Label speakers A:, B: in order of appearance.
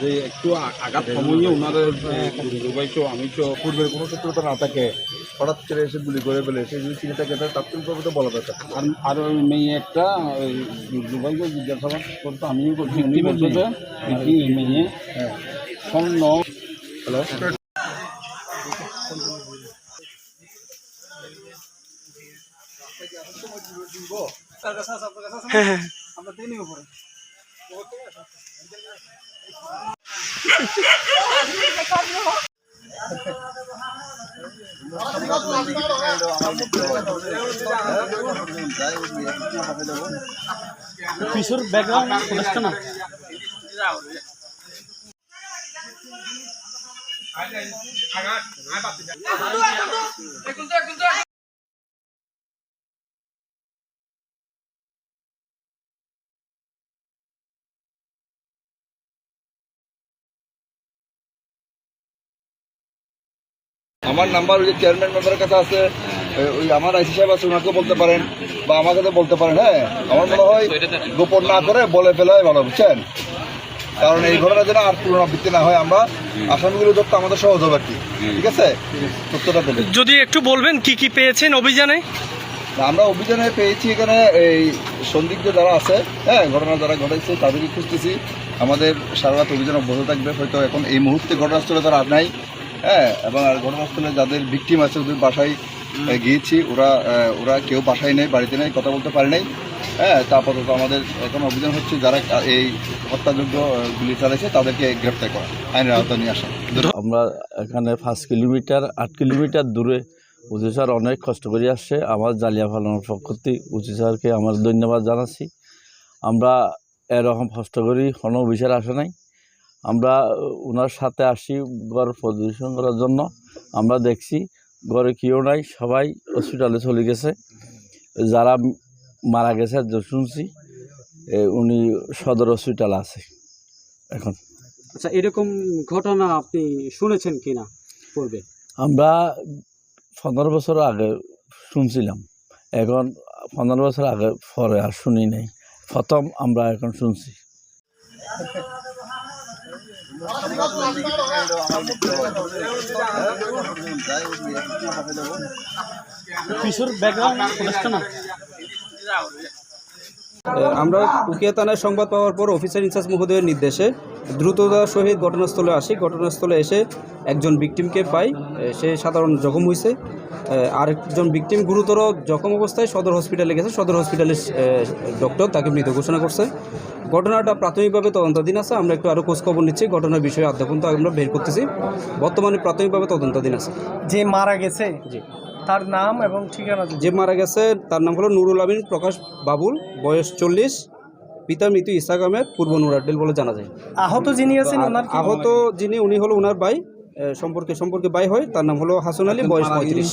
A: যে একটু আঘাত কমিয়ে ওনারা দুবাইছো আমি তো
B: পূর্বের কোনো শত্রুতা না থাকে হঠাৎ করে এসে গুলি করে ফেলে সেই যদি চিনি থাকে তাহলে তাৎক্ষণিকভাবে তো বলা দরকার।
A: আর আর মেয়ে একটা দুবাইকে জিজ্ঞাসাবাদ করতে আমিও করছি উনি বলছে? মেয়ে
B: হ্যাঁ।
A: স্বর্ণ
B: হ্যালো?
C: পিছুর ব্যাকগ্রাউন্ড ফুটেজটা না?
B: আমার নাম্বার ওই যে চেয়ারম্যান মেম্বারের কাছে আছে ওই আমার আইসি সাহেব আছে ওনাকেও বলতে পারেন বা আমার কাছে বলতে পারেন হ্যাঁ আমার মনে হয় গোপন না করে বলে ফেলাই ভালো বুঝছেন? কারণ এই ঘটনা যেন আর পুনরাবৃত্তি না হয় আমরা আসামিগুলো ধরতে আমাদের সহজ হবে কি ঠিক আছে? তথ্যটা পেলে
C: যদি একটু বলবেন কি কি পেয়েছেন অভিযানে?
B: আমরা অভিযানে পেয়েছি এখানে এই সন্দিগ্ধ যারা আছে হ্যাঁ ঘটনা যারা ঘটাইছে তাদেরকে খুঁজতেছি। আমাদের সারা রাত অভিযান অব্যাহত থাকবে হয়তো এখন এই মুহূর্তে ঘটনাস্থলে তারা আর নাই। হ্যাঁ এবং আর ঘটনাস্থলে যাদের ভিকটিম আছে ওদের বাসায় গিয়েছি। ওরা ওরা কেউ বাসায় নেই, বাড়িতে নেই, কথা বলতে পারে নাই। হ্যাঁ তা আপাতত আমাদের এখন অভিযান হচ্ছে যারা এই হত্যাযোগ্য গুলি চালাইছে তাদেরকে গ্রেপ্তার করা, আইনের আওতায় নিয়ে আসা।
D: আমরা এখানে পাঁচ কিলোমিটার, আট কিলোমিটার দূরে উজি স্যার অনেক কষ্ট করে আসছে। আমার জালিয়া ফালানোর পক্ষ থেকে উজি স্যারকে আমার ধন্যবাদ জানাচ্ছি। আমরা এরকম কষ্ট করি, কোনো অফিসার আসে নাই। আমরা ওনার সাথে আসি ঘর পরিদর্শন করার জন্য। আমরা দেখছি ঘরে কেউ নাই সবাই হসপিটালে চলে গেছে। যারা মারা গেছে যে শুনছি উনি সদর হসপিটাল আছে এখন।
C: আচ্ছা এরকম ঘটনা আপনি শুনেছেন কিনা পূর্বে?
D: আমরা পনেরো বছর আগে শুনছিলাম। এখন পনেরো বছর আগে পরে আর শুনি নাই। প্রথম আমরা এখন শুনছি।
C: পিছুর ব্যাকগ্রাউন্ড না
E: আমরা উকিয়া থানায় সংবাদ পাওয়ার পর অফিসার ইনচার্জ মহোদয়ের নির্দেশে দ্রুততার সহিত ঘটনাস্থলে আসি। ঘটনাস্থলে এসে একজন ভিকটিমকে পাই। সে সাধারণ জখম হয়েছে আরেকজন ভিকটিম গুরুতর জখম অবস্থায় সদর হসপিটালে গেছে। সদর হসপিটালের ডক্টর তাকে মৃত ঘোষণা করছে। ঘটনাটা প্রাথমিকভাবে তদন্তাধীন আছে। আমরা একটু আরও খোঁজখবর নিচ্ছি। ঘটনার বিষয়ে আদ্যাপন তো আমরা বের করতেছি। বর্তমানে প্রাথমিকভাবে তদন্তাধীন আছে।
F: যে মারা গেছে?
E: জি।
F: তার নাম এবং ঠিকানা
E: যে মারা গেছে তার নাম হলো নুরুল আমিন প্রকাশ বাবুল বয়স চল্লিশ পিতা মৃত্যু ইসাক আহমেদ পূর্ব নুরাডেল বলে জানা যায়।
F: আহত যিনি আছেন ওনার
E: আহত যিনি উনি হলো ওনার ভাই সম্পর্কে সম্পর্কে ভাই হয় তার নাম হলো হাসন আলী বয়স পঁয়ত্রিশ।